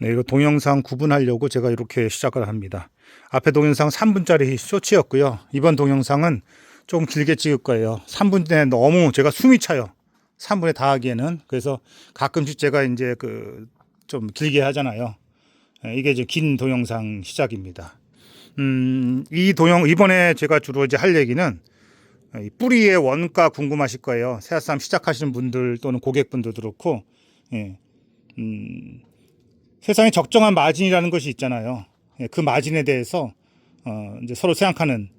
네, 이거 동영상 구분하려고 제가 이렇게 시작을 합니다. 앞에 동영상 3분짜리 쇼츠였고요. 이번 동영상은 좀 길게 찍을 거예요. 3분 내에 너무 제가 숨이 차요. 3분에 다 하기에는. 그래서 가끔씩 제가 이제 그 좀 길게 하잖아요. 예, 이게 이제 긴 동영상 시작입니다. 음, 이 동영, 이번에 제가 주로 이제 할 얘기는 이 뿌리의 원가 궁금하실 거예요. 새앗쌈 시작하시는 분들 또는 고객분들도 그렇고, 예. 음, 세상에 적정한 마진이라는 것이 있잖아요. 예, 그 마진에 대해서 어, 이제 서로 생각하는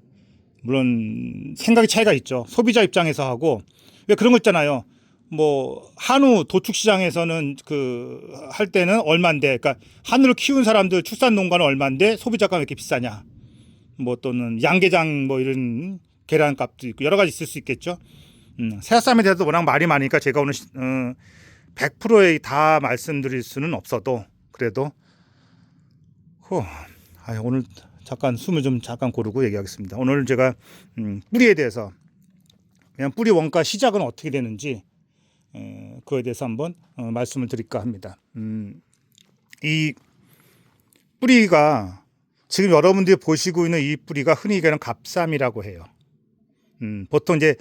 물론 생각의 차이가 있죠. 소비자 입장에서 하고 왜 그런 거 있잖아요. 뭐 한우 도축 시장에서는 그 할 때는 얼마인데, 그러니까 한우를 키운 사람들 출산 농가는 얼마인데 소비자가 왜 이렇게 비싸냐? 뭐 또는 양계장 뭐 이런 계란값도 있고 여러 가지 있을 수 있겠죠. 음, 새싹쌈에 대해서 워낙 말이 많으니까 제가 오늘 시- 어, 100%에 다 말씀드릴 수는 없어도 그래도 후, 아, 오늘 잠깐 숨을 좀 잠깐 고르고 얘기하겠습니다. 오늘 제가 음, 뿌리에 대해서 그냥 뿌리 원가 시작은 어떻게 되는지 에, 그거에 대해서 한번 어, 말씀을 드릴까 합니다. 음, 이 뿌리가 지금 여러분들이 보시고 있는 이 뿌리가 흔히 얘기하는 갑삼이라고 해요. 음, 보통 이제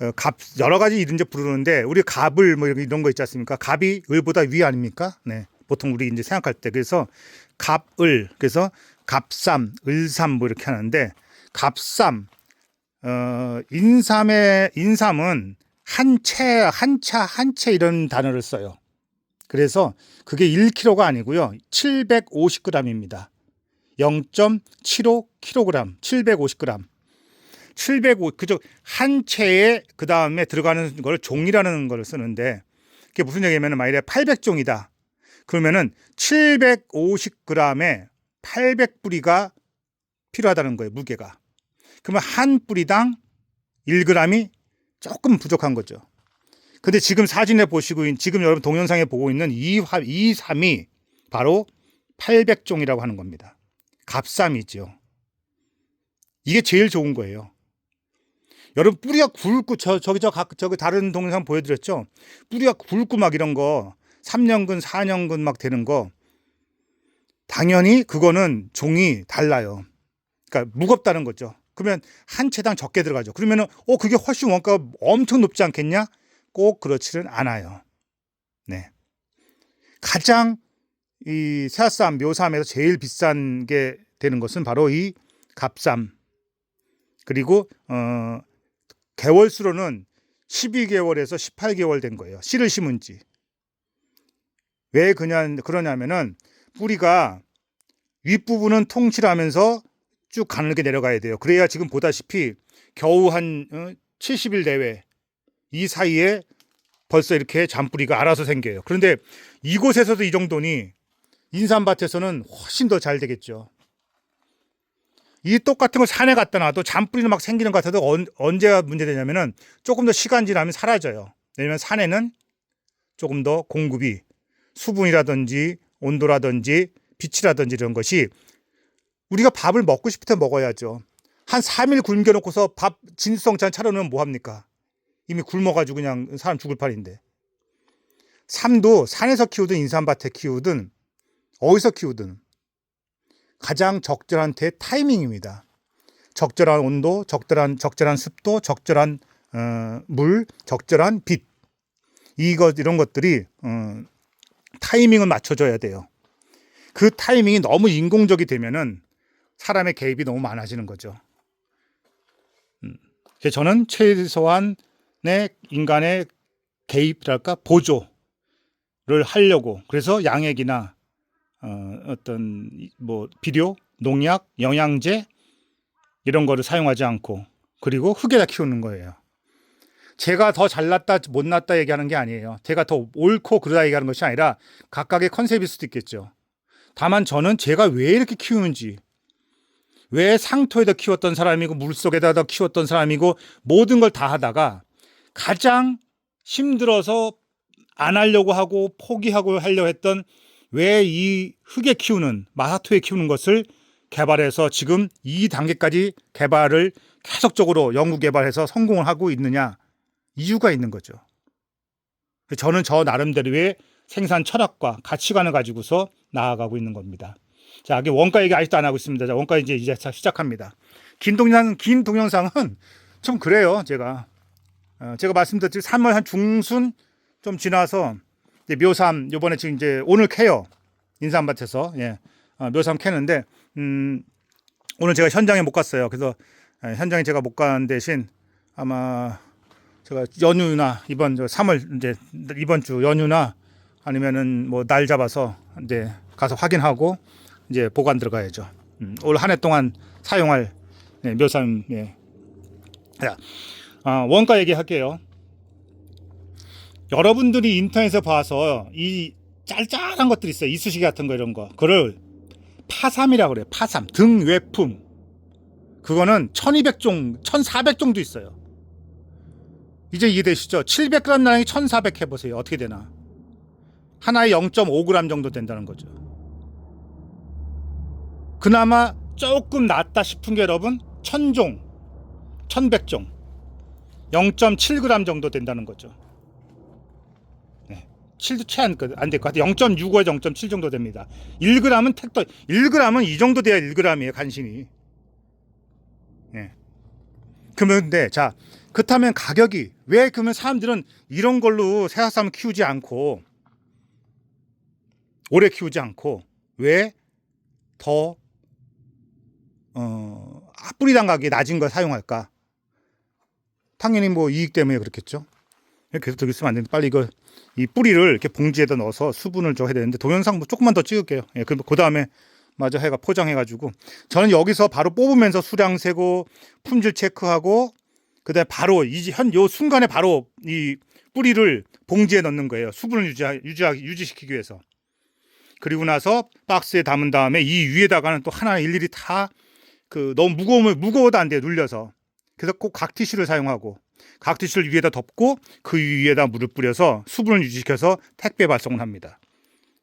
어, 갑 여러 가지 이름 이제 부르는데 우리 갑을 뭐 이런 거 있지 않습니까? 갑이 을보다 위 아닙니까? 네. 보통 우리 이제 생각할 때 그래서 갑을 그래서 갑삼, 을삼 뭐 이렇게 하는데 갑삼 어 인삼의 인삼은 한채 한차 한채 이런 단어를 써요. 그래서 그게 1kg가 아니고요. 750g입니다. 0.75kg, 750g. 705 그저 한 채에 그 다음에 들어가는 걸 종이라는 걸 쓰는데 그게 무슨 얘기냐면 만일에 800종이다. 그러면은 750g에 800뿌리가 필요하다는 거예요, 무게가. 그러면 한 뿌리당 1g이 조금 부족한 거죠. 근데 지금 사진에 보시고 지금 여러분 동영상에 보고 있는 이, 화, 이 삼이 바로 800종이라고 하는 겁니다. 갑삼이죠. 이게 제일 좋은 거예요. 여러분 뿌리가 굵고 저 저기 저 각 저기 다른 동영상 보여드렸죠. 뿌리가 굵고 막 이런 거 3년근 4년근 막 되는 거 당연히 그거는 종이 달라요. 그러니까 무겁다는 거죠. 그러면 한 채당 적게 들어가죠. 그러면은 어 그게 훨씬 원가가 엄청 높지 않겠냐? 꼭 그렇지는 않아요. 네. 가장 이 새앗쌈 묘삼에서 제일 비싼 게 되는 것은 바로 이 갑삼 그리고 어 개월수로는 12개월에서 18개월 된 거예요. 씨를 심은 지. 왜 그냥 그러냐면은 뿌리가 윗부분은 통칠하면서 쭉 가늘게 내려가야 돼요. 그래야 지금 보다시피 겨우 한 어, 70일 내외 이 사이에 벌써 이렇게 잔뿌리가 알아서 생겨요. 그런데 이곳에서도 이 정도니 인삼밭에서는 훨씬 더 잘 되겠죠. 이 똑같은 걸 산에 갖다 놔도 잔뿌리는 막 생기는 것 같아도 언, 언제가 문제되냐면은 조금 더 시간 지나면 사라져요. 왜냐면 산에는 조금 더 공급이 수분이라든지 온도라든지 빛이라든지 이런 것이 우리가 밥을 먹고 싶을 때 먹어야죠. 한 3일 굶겨 놓고서 밥 진수성찬 차려놓으면 뭐 합니까? 이미 굶어가지고 그냥 사람 죽을 판인데. 삶도 산에서 키우든 인삼밭에 키우든 어디서 키우든 가장 적절한 때 타이밍입니다. 적절한 온도, 적절한 적절한 습도, 적절한 어, 물, 적절한 빛 이것 이런 것들이 어, 타이밍을 맞춰줘야 돼요. 그 타이밍이 너무 인공적이 되면은 사람의 개입이 너무 많아지는 거죠. 음, 그래서 저는 최소한의 인간의 개입이랄까 보조를 하려고 그래서 양액이나 어, 어떤 뭐 비료, 농약, 영양제 이런 거를 사용하지 않고 그리고 흙에다 키우는 거예요. 제가 더 잘났다 못났다 얘기하는 게 아니에요. 제가 더 옳고 그러다 얘기하는 것이 아니라 각각의 컨셉일 수도 있겠죠. 다만 저는 제가 왜 이렇게 키우는지 왜 상토에다 키웠던 사람이고 물속에다 키웠던 사람이고 모든 걸 다 하다가 가장 힘들어서 안 하려고 하고 포기하고 하려고 했던 왜 이 흙에 키우는 마사토에 키우는 것을 개발해서 지금 이 단계까지 개발을 계속적으로 연구 개발해서 성공을 하고 있느냐 이유가 있는 거죠. 저는 저 나름대로의 생산 철학과 가치관을 가지고서 나아가고 있는 겁니다. 자, 이게 원가 얘기 아직도 안 하고 있습니다. 자, 원가 이제 이제 시작합니다. 긴 동영상 긴 동영상은 좀 그래요. 제가 어, 제가 말씀드렸듯이 3월 한 중순 좀 지나서 이제 묘삼 요번에 지금 이제 오늘 캐요 인삼밭에서 예 어, 묘삼 캐는데 음, 오늘 제가 현장에 못 갔어요. 그래서 예, 현장에 제가 못 간 대신 아마 제가 연휴나 이번 저 3월 이제 이번 주 연휴나 아니면은 뭐 날 잡아서 이제 가서 확인하고 이제 보관 들어가야죠. 음, 올 한 해 동안 사용할 네, 묘삼 예. 자, 아, 원가 얘기할게요. 여러분들이 인터넷에 봐서 이 짤짤한 것들 있어요. 이쑤시개 같은 거 이런 거. 그걸 파삼이라고 그래요. 파삼. 등외품. 그거는 1200종, 1400종도 있어요. 이제 이해되시죠? 700g 나랑이 1400 해보세요. 어떻게 되나? 하나에 0.5g 정도 된다는 거죠. 그나마 조금 낫다 싶은 게 여러분, 1000종, 1100종, 0.7g 정도 된다는 거죠. 네. 7도 채 안 될 것 같아요. 0.65에서 0.7 정도 됩니다. 1g은 택도, 1g은 이 정도 돼야 1g이에요, 간신히. 예. 그러면 근데 자 그렇다면 가격이 왜 그러면 사람들은 이런 걸로 새싹삼을 키우지 않고 오래 키우지 않고 왜더 어, 뿌리당 가격이 낮은 걸 사용할까? 당연히 뭐 이익 때문에 그렇겠죠. 계속 들고 있으면 안 되는데 빨리 이거 이 뿌리를 이렇게 봉지에다 넣어서 수분을 좀 해야 되는데 동영상 뭐 조금만 더 찍을게요. 예, 그, 그 다음에 마저 해가 포장해가지고 저는 여기서 바로 뽑으면서 수량 세고 품질 체크하고 그다음에 바로 이 현 요 순간에 바로 이 뿌리를 봉지에 넣는 거예요. 수분을 유지 유지 유지시키기 위해서. 그리고 나서 박스에 담은 다음에 이 위에다가는 또 하나 일일이 다 그 너무 무거우면 무거워도 안 돼요 눌려서 그래서 꼭 각 티슈를 사용하고 각 티슈를 위에다 덮고 그 위에다 물을 뿌려서 수분을 유지시켜서 택배 발송을 합니다.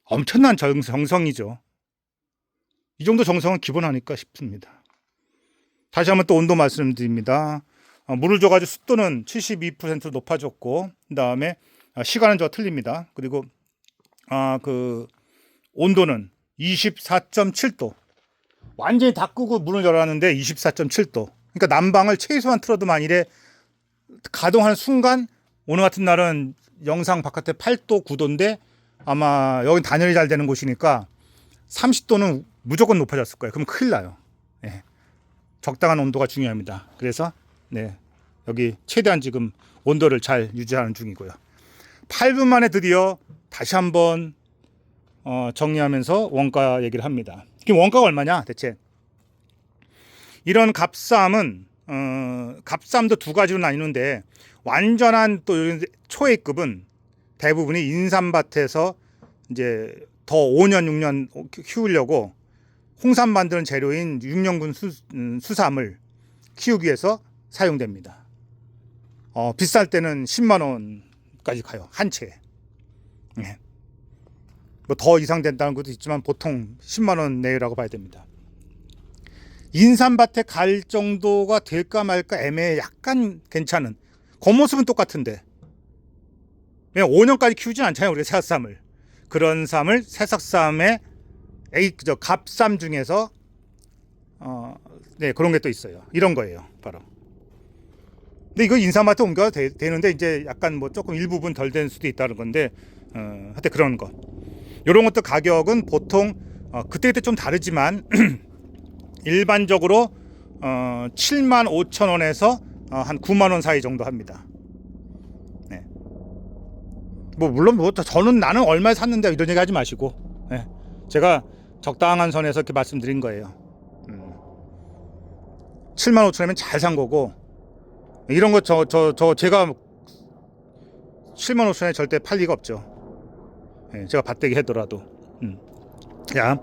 엄청난 정성이죠. 이 정도 정성은 기본 아닐까 싶습니다. 다시 한번 또 온도 말씀드립니다. 어, 물을 줘가지고 습도는 72% 높아졌고, 그 다음에 시간은 저 틀립니다. 그리고 아, 그 온도는 24.7도. 완전히 다 끄고 문을 열었는데 24.7도. 그러니까 난방을 최소한 틀어도 만일에 가동하는 순간 오늘 같은 날은 영상 바깥에 8도, 9도인데 아마 여기 단열이 잘 되는 곳이니까 30도는 무조건 높아졌을 거예요. 그럼 큰일 나요. 예. 적당한 온도가 중요합니다. 그래서 네. 여기 최대한 지금 온도를 잘 유지하는 중이고요. 8분 만에 드디어 다시 한번 어, 정리하면서 원가 얘기를 합니다. 그럼 원가가 얼마냐 대체? 이런 값쌈은 어, 값쌈도 두 가지로 나뉘는데 완전한 또 초회급은 대부분이 인삼밭에서 이제 더 5년 6년 키우려고 홍삼 만드는 재료인 육년군 수, 음, 수삼을 키우기 위해서 사용됩니다. 어, 비쌀 때는 10만 원까지 가요 한 채. 네. 뭐더 이상 된다는 것도 있지만 보통 10만 원 내외라고 봐야 됩니다. 인삼밭에 갈 정도가 될까 말까 애매해 약간 괜찮은 겉모습은 똑같은데 그냥 5년까지 키우진 않잖아요 우리가 새싹삼을 그런 쌈을 새싹삼의 A 저 갑삼 중에서 어, 네 그런 게 또 있어요 이런 거예요 바로 근데 이거 인삼밭에 옮겨도 되, 되는데 이제 약간 뭐 조금 일부분 덜 된 수도 있다는 건데 어, 하여튼 그런 거 이런 것도 가격은 보통 어, 그때그때 좀 다르지만 일반적으로 어, 7만 5천 원에서 어, 한 9만 원 사이 정도 합니다. 네. 뭐 물론 뭐 저는 나는 얼마에 샀는데 이런 얘기 하지 마시고 네. 제가 적당한 선에서 이렇게 말씀드린 거예요. 음. 7만 5천 원이면 잘 산 거고 이런 거 저 저 저 제가 7만 5천 원에 절대 팔 리가 없죠. 네, 제가 밭대기 하더라도. 음. 야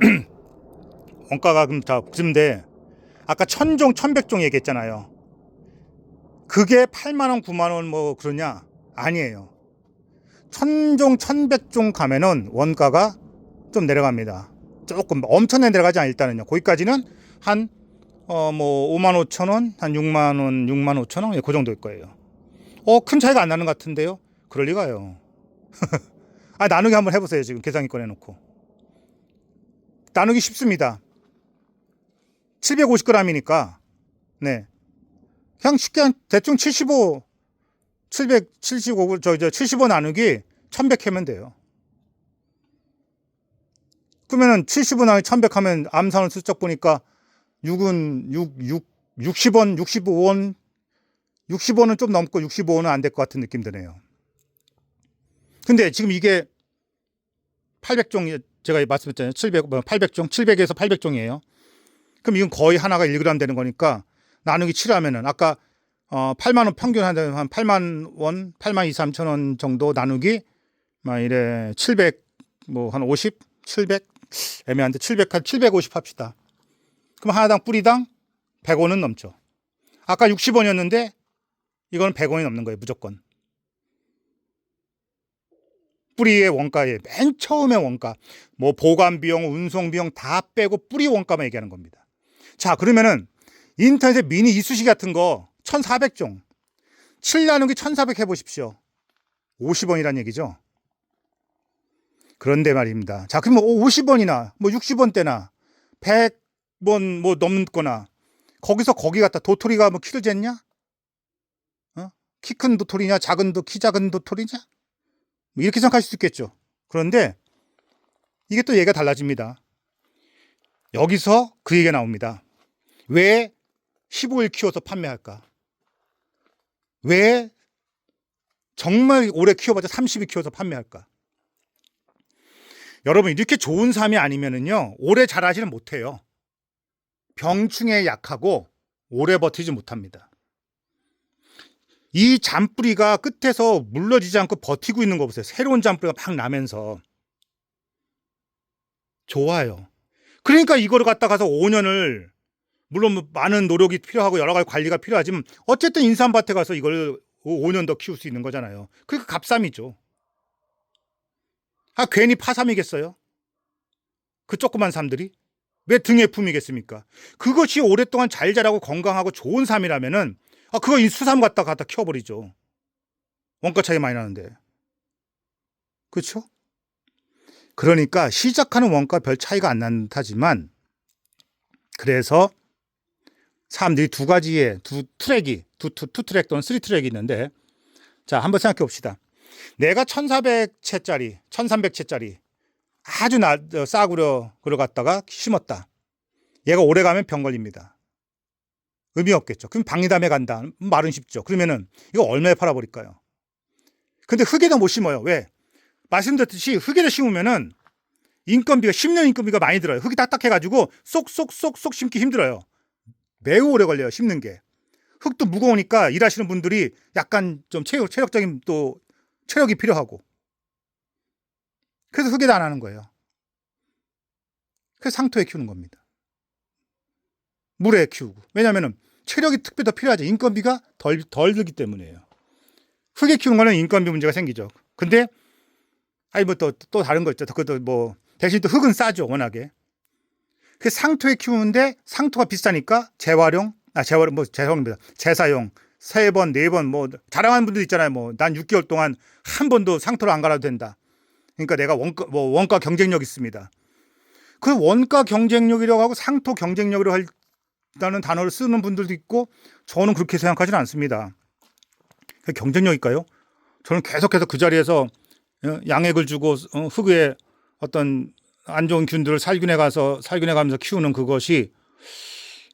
원가가 그럼 다 그런데 아까 천종 천백종 얘기했잖아요. 그게 8만 원, 9만 원 뭐 그러냐? 아니에요. 천종, 천백종 가면은 원가가 좀 내려갑니다. 조금 엄청 내려가지 않아 일단은요. 거기까지는 한 어 뭐 5만 5천 원, 한 6만 원, 6만 5천 원, 예, 그 정도일 거예요. 어, 큰 차이가 안 나는 것 같은데요. 그럴 리가요. 아, 나누기 한번 해보세요. 지금 계산기 꺼내놓고. 나누기 쉽습니다. 750g이니까, 네. 그냥 쉽게 한 대충 75, 775, 저, 저, 75 나누기 1100 하면 돼요. 그러면은 75 나누기 1100 하면 암산을 슬쩍 보니까 6은 6, 6, 60원, 65원, 60원은 좀 넘고 65원은 안 될 것 같은 느낌 드네요. 근데 지금 이게 800종, 제가 말씀드렸잖아요. 700, 800종, 700에서 800종이에요. 그럼 이건 거의 하나가 1g 되는 거니까 나누기 7 하면은 아까 어 8만 원 평균 한, 한 8만 원, 8만 2, 3천 원 정도 나누기 막 이래 700 뭐 한 50, 700 애매한데 700 한 750 합시다. 그럼 하나당 뿌리당 100원은 넘죠. 아까 60원이었는데 이건 100원이 넘는 거예요, 무조건. 뿌리의 원가에 맨 처음에 원가, 뭐 보관 비용, 운송 비용 다 빼고 뿌리 원가만 얘기하는 겁니다. 자, 그러면은 인터넷에 미니 이쑤시개 같은 거 1,400종. 7 나누기 1,400 해보십시오. 50원이란 얘기죠. 그런데 말입니다. 자, 그럼 뭐 50원이나 뭐 60원대나 100 원뭐 넘거나 거기서 거기 갔다 도토리가 뭐 키를 쟀냐? 어? 키큰 도토리냐? 작은 도, 키 작은 도토리냐? 뭐 이렇게 생각할 수 있겠죠. 그런데 이게 또 얘가 달라집니다. 여기서 그 얘기가 나옵니다. 왜 15일 키워서 판매할까? 왜 정말 오래 키워봤자 30일 키워서 판매할까? 여러분 이렇게 좋은 삶이 아니면은요 오래 자라지는 못해요. 병충해 약하고 오래 버티지 못합니다. 이 잔뿌리가 끝에서 물러지지 않고 버티고 있는 거 보세요. 새로운 잔뿌리가 막 나면서 좋아요. 그러니까 이거를 갖다 가서 5년을 물론 뭐 많은 노력이 필요하고 여러 가지 관리가 필요하지만 어쨌든 인삼밭에 가서 이걸 5년 더 키울 수 있는 거잖아요. 그러니까 값삼이죠. 아 괜히 파삼이겠어요? 그 조그만 삶들이 왜 등의 품이겠습니까? 그것이 오랫동안 잘 자라고 건강하고 좋은 삶이라면은 아 그거 이 수삼 갖다 갖다 키워버리죠. 원가 차이 많이 나는데. 그렇죠? 그러니까 시작하는 원가 별 차이가 안 듯하지만 그래서 사람들이 두 가지의 두 트랙이 두, 두, 투 트랙 또는 쓰리 트랙이 있는데 자 한번 생각해 봅시다. 내가 1400채짜리 1300채짜리 아주 나, 어, 싸구려 갖다가 심었다. 얘가 오래 가면 병 걸립니다. 의미 없겠죠. 그럼 박리담에 간다. 말은 쉽죠. 그러면은 이거 얼마에 팔아버릴까요? 근데 흙에다 못 심어요. 왜? 말씀드렸듯이 흙에다 심으면은 인건비가 10년 인건비가 많이 들어요. 흙이 딱딱해가지고 쏙쏙쏙쏙 심기 힘들어요. 매우 오래 걸려요. 심는 게. 흙도 무거우니까 일하시는 분들이 약간 좀 체력, 체력적인 또 체력이 필요하고. 그래서 흙에다 안 하는 거예요. 그래서 상토에 키우는 겁니다. 물에 키우고. 왜냐면은 체력이 특별히 더 필요하죠. 인건비가 덜, 덜 들기 때문이에요. 흙에 키우는 거는 인건비 문제가 생기죠. 근데, 아니, 뭐 또, 또 다른 거 있죠. 그것도 뭐, 대신 또 흙은 싸죠. 워낙에. 그 상토에 키우는데 상토가 비싸니까 재활용, 아, 재활용, 뭐, 재활용입니다. 재사용. 세 번, 네 번, 뭐, 자랑하는 분들 있잖아요. 뭐, 난 6개월 동안 한 번도 상토를 안 갈아도 된다. 그러니까 내가 원가, 뭐, 원가 경쟁력 있습니다. 그 원가 경쟁력이라고 하고 상토 경쟁력이라고 한다는 단어를 쓰는 분들도 있고, 저는 그렇게 생각하지는 않습니다. 그 경쟁력일까요? 저는 계속해서 그 자리에서 어, 양액을 주고 어, 흙에 어떤 안 좋은 균들을 살균해 가서 살균해 가면서 키우는 그것이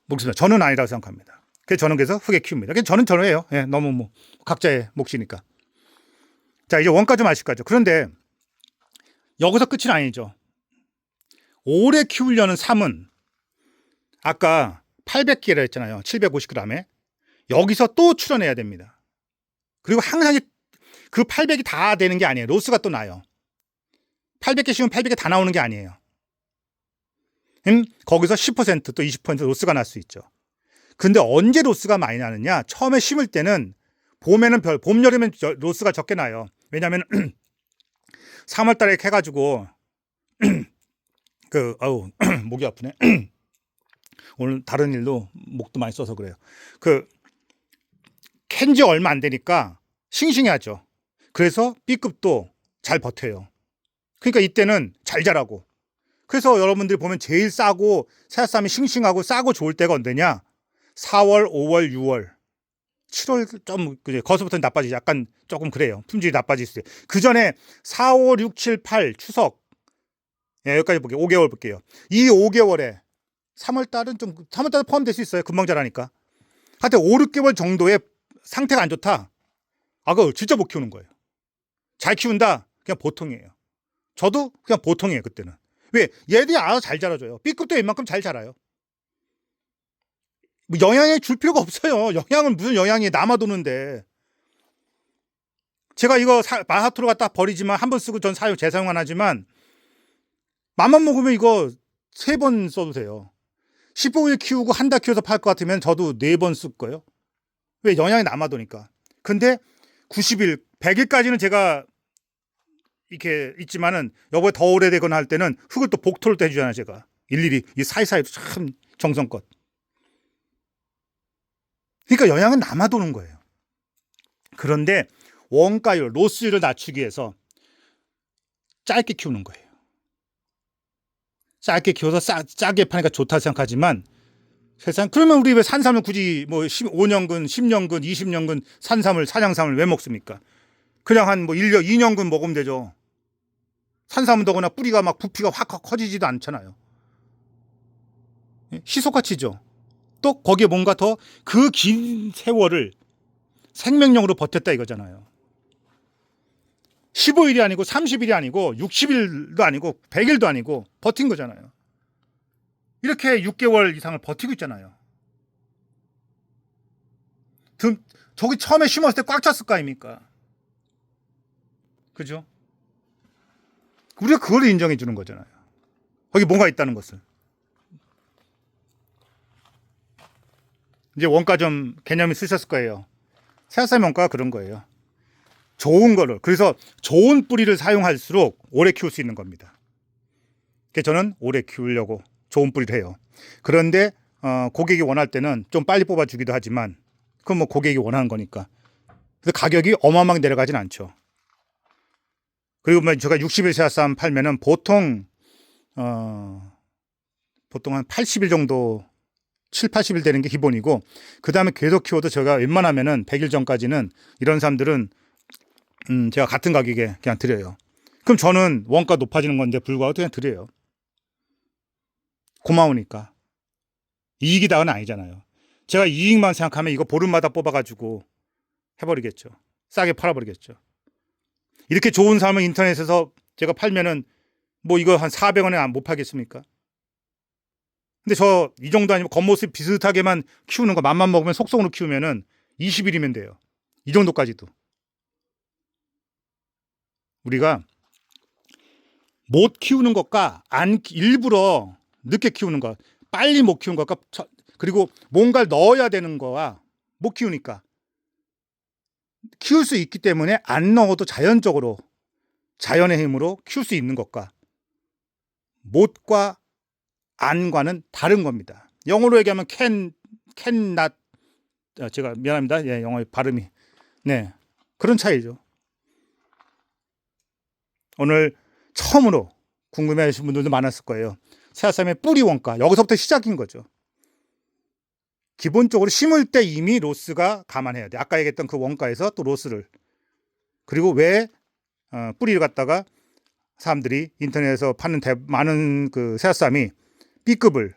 모르겠습니다. 저는 아니라고 생각합니다. 그래서 저는 그래서 흙에 키웁니다. 저는 저예요. 예, 너무 뭐 각자의 몫이니까. 자, 이제 원가 좀 아실 거죠. 그런데 여기서 끝이 아니죠. 오래 키우려는 삶은 아까 800개라 했잖아요. 750g에. 여기서 또 출원해야 됩니다. 그리고 항상 그 800이 다 되는 게 아니에요. 로스가 또 나요. 800개 씌우면 800개 다 나오는 게 아니에요. 음, 거기서 10%또 20% 로스가 날 수 있죠. 근데 언제 로스가 많이 나느냐? 처음에 심을 때는 봄에는 별, 봄, 여름엔 저- 로스가 적게 나요. 왜냐면 3월 달에 캐 가지고 그, 어우, 목이 아프네. 오늘 다른 일로 목도 많이 써서 그래요. 그, 캔지 얼마 안 되니까 싱싱하죠. 그래서 B급도 잘 버텨요. 그러니까 이때는 잘 자라고. 그래서 여러분들이 보면 제일 싸고 새싹이 싱싱하고 싸고 좋을 때가 언제냐? 4월, 5월, 6월. 7월 좀 거기서부터 나빠지지 약간 조금 그래요. 품질이 나빠질 수 있어요. 그 전에 4, 5, 6, 7, 8 추석 예, 여기까지 볼게요. 5개월 볼게요. 이 5개월에 3월 달은 좀 3월 달에 포함될 수 있어요. 금방 자라니까. 하여튼 5, 6개월 정도의 상태가 안 좋다. 아, 그거 진짜 못 키우는 거예요. 잘 키운다. 그냥 보통이에요. 저도 그냥 보통이에요, 그때는. 왜? 얘들이 알아서 잘 자라줘요. B급도 웬만큼 잘 자라요. 뭐 영양에 줄 필요가 없어요. 영양은 무슨 영양이 남아 도는데. 제가 이거 사, 마하토로 갖다 버리지만 한 번 쓰고 전 사용 재사용 안 하지만 맘만 먹으면 이거 세 번 써도 돼요. 15일 키우고 한 달 키워서 팔 것 같으면 저도 네 번 쓸 거예요. 왜 영양이 남아 도니까. 근데 90일, 100일까지는 제가 이렇게 있지만은 여보에 더 오래되거나 할 때는 흙을 또 복토를 또 해주잖아요, 제가. 일일이 이 사이사이도 참 정성껏. 그러니까 영양은 남아도는 거예요. 그런데 원가율, 로스율을 낮추기 위해서 짧게 키우는 거예요. 짧게 키워서 싸, 짜게 파니까 좋다 생각하지만 세상 그러면 우리 왜 산삼을 굳이 뭐 15년근, 10년근, 20년근 산삼을 사냥삼을 왜 먹습니까? 그냥 한 뭐 1년, 2년근 먹으면 되죠. 산삼은 더구나 뿌리가 막 부피가 확 커지지도 않잖아요. 예, 시소가치죠. 또 거기에 뭔가 더 그 긴 세월을 생명력으로 버텼다 이거잖아요. 15일이 아니고 30일이 아니고 60일도 아니고 100일도 아니고 버틴 거잖아요. 이렇게 6개월 이상을 버티고 있잖아요. 등, 저기 처음에 심었을 때 꽉 찼을 거 아닙니까? 그죠? 우리가 그걸 인정해 주는 거잖아요. 거기 뭔가 있다는 것을. 이제 원가 좀 개념이 쓰셨을 거예요. 새싹 원가가 그런 거예요. 좋은 거를 그래서 좋은 뿌리를 사용할수록 오래 키울 수 있는 겁니다. 그래서 저는 오래 키우려고 좋은 뿌리를 해요. 그런데 어, 고객이 원할 때는 좀 빨리 뽑아주기도 하지만 그건 뭐 고객이 원하는 거니까. 그래서 가격이 어마어마하게 내려가진 않죠. 그리고 뭐 제가 60일 새싹 팔면은 보통 어, 보통 한 80일 정도 7, 80일 되는 게 기본이고 그 다음에 계속 키워도 제가 웬만하면은 100일 전까지는 이런 사람들은 음, 제가 같은 가격에 그냥 드려요. 그럼 저는 원가 높아지는 건데 불구하고 그냥 드려요. 고마우니까. 이익이 다는 아니잖아요. 제가 이익만 생각하면 이거 보름마다 뽑아가지고 해버리겠죠. 싸게 팔아버리겠죠. 이렇게 좋은 삶을 인터넷에서 제가 팔면은 뭐 이거 한 400원에 못 팔겠습니까? 근데 저 이 정도 아니면 겉모습 비슷하게만 키우는 거 맘만 먹으면 속성으로 키우면은 20일이면 돼요. 이 정도까지도. 우리가 못 키우는 것과 안 일부러 늦게 키우는 것, 빨리 못 키우는 것과 그리고 뭔가를 넣어야 되는 거와 못 키우니까 키울 수 있기 때문에 안 넣어도 자연적으로 자연의 힘으로 키울 수 있는 것과 못과 안과는 다른 겁니다. 영어로 얘기하면 can, can not 제가 미안합니다. 예, 영어의 발음이 네 그런 차이죠. 오늘 처음으로 궁금해하시는 분들도 많았을 거예요. 새아쌈의 뿌리 원가 여기서부터 시작인 거죠. 기본적으로 심을 때 이미 로스가 감안해야 돼. 아까 얘기했던 그 원가에서 또 로스를 그리고 왜 어, 뿌리를 갖다가 사람들이 인터넷에서 파는 대, 많은 그 새아쌈이 B급을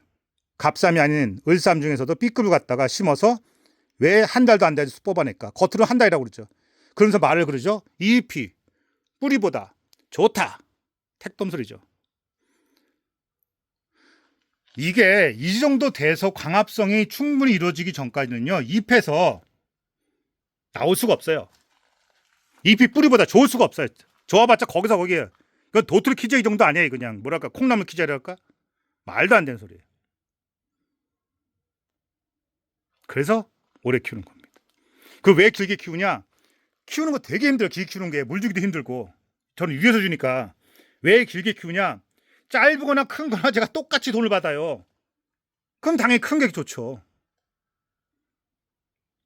갑쌈이 아닌 을쌈 중에서도 B급을 갖다가 심어서 왜 한 달도 안 돼서 뽑아낼까? 겉으로 한 달이라고 그러죠. 그러면서 말을 그러죠. EEP 뿌리보다 좋다. 택돔 소리죠. 이게 이 정도 돼서 광합성이 충분히 이루어지기 전까지는요. 잎에서 나올 수가 없어요. 잎이 뿌리보다 좋을 수가 없어요. 좋아봤자 거기서 거기에. 이건 도트리 키즈 이 정도 아니에요. 그냥 뭐랄까 콩나물 키즈랄까? 말도 안 되는 소리예요. 그래서 오래 키우는 겁니다. 그 왜 길게 키우냐? 키우는 거 되게 힘들어. 길게 키우는 게 물 주기도 힘들고. 저는 위에서 주니까 왜 길게 키우냐? 짧거나 큰 거나 제가 똑같이 돈을 받아요. 그럼 당연히 큰 게 좋죠.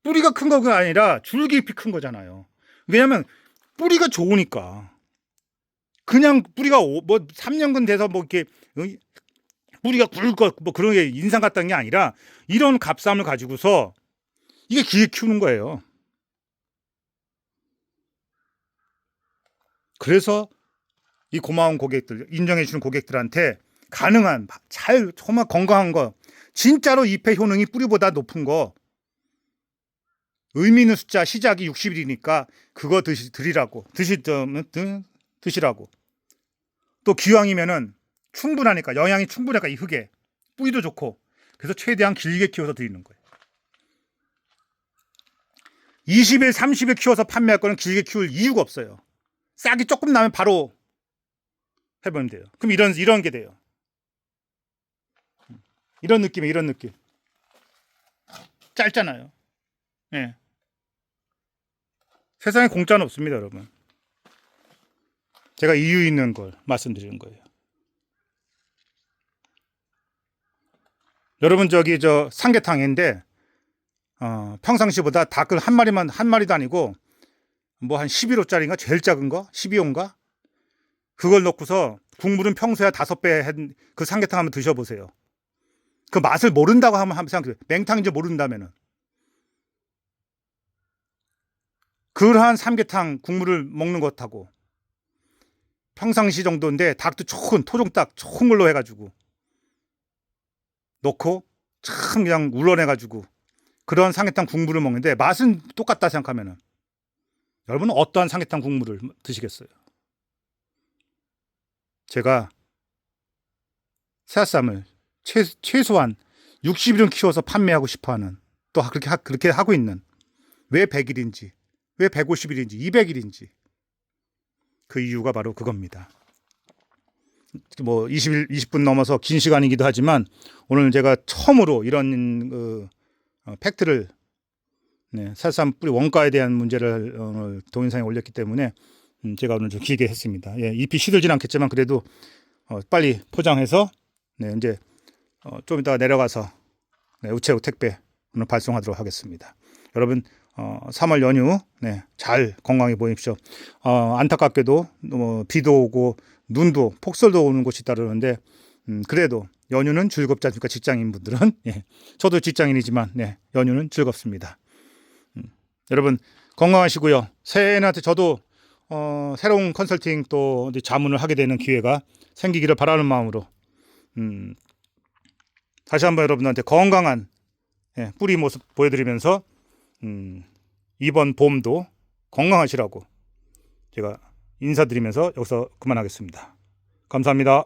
뿌리가 큰 거가 아니라 줄기 잎이 큰 거잖아요. 왜냐면 뿌리가 좋으니까. 그냥 뿌리가 오- 뭐 3년근 돼서 뭐 이렇게 어, 뿌리가 굵을 것뭐 그런 게 인상 같다는 게 아니라 이런 값삼을 가지고서 이게 기계 키우는 거예요. 그래서 이 고마운 고객들 인정해 주는 고객들한테 가능한 잘 정말 건강한 거 진짜로 잎의 효능이 뿌리보다 높은 거 의미 있는 숫자 시작이 60일이니까 그거 드시 드리라고 드시 드시라고 또 기왕이면은 충분하니까 영양이 충분하니까 이 흙에 뿌리도 좋고 그래서 최대한 길게 키워서 드리는 거예요. 20일, 30일 키워서 판매할 거는 길게 키울 이유가 없어요. 싹이 조금 나면 바로 해보면 돼요. 그럼 이런 이런 게 돼요. 이런 느낌이 이런 느낌. 짧잖아요. 예. 세상에 공짜는 없습니다, 여러분. 제가 이유 있는 걸 말씀드리는 거예요. 여러분 저기 저 삼계탕인데 어, 평상시보다 닭을 한 마리만 한 마리도 아니고 뭐 한 11호짜리인가? 제일 작은 거? 12호인가? 그걸 넣고서 국물은 평소에 다섯 배그 삼계탕 한번 드셔보세요. 그 맛을 모른다고 하면 한번 생각해. 맹탕인지 모른다면은. 그러한 삼계탕 국물을 먹는 것하고 평상시 정도인데 닭도 좋은 토종닭 좋은 걸로 해가지고 넣고 참 그냥 우러내가지고 그런 삼계탕 국물을 먹는데 맛은 똑같다 생각하면은 여러분은 어떠한 삼계탕 국물을 드시겠어요? 제가 새싹쌈을 최, 최소한 60일은 키워서 판매하고 싶어하는 또 그렇게 하, 그렇게 하고 있는 왜 100일인지 왜 150일인지 200일인지 그 이유가 바로 그겁니다. 뭐 20일 20분 넘어서 긴 시간이기도 하지만 오늘 제가 처음으로 이런 그 어, 팩트를 네, 살삼 뿌리 원가에 대한 문제를 어, 오늘 동영상에 올렸기 때문에 음, 제가 오늘 좀 길게 했습니다. 예, 잎이 시들진 않겠지만 그래도 어, 빨리 포장해서 네, 이제 어, 좀 이따가 내려가서 네, 우체국 택배 오늘 발송하도록 하겠습니다. 여러분 어, 3월 연휴 네, 잘 건강히 보십시오. 어, 안타깝게도 뭐 비도 오고 눈도 폭설도 오는 곳이 따르는데 음, 그래도 연휴는 즐겁지 않습니까? 직장인 분들은 예, 저도 직장인이지만 네, 연휴는 즐겁습니다. 음, 여러분 건강하시고요. 새해한테 저도 어, 새로운 컨설팅 또 이제 자문을 하게 되는 기회가 생기기를 바라는 마음으로 음, 다시 한번 여러분한테 건강한 예, 뿌리 모습 보여드리면서 음, 이번 봄도 건강하시라고 제가 인사드리면서 여기서 그만하겠습니다. 감사합니다.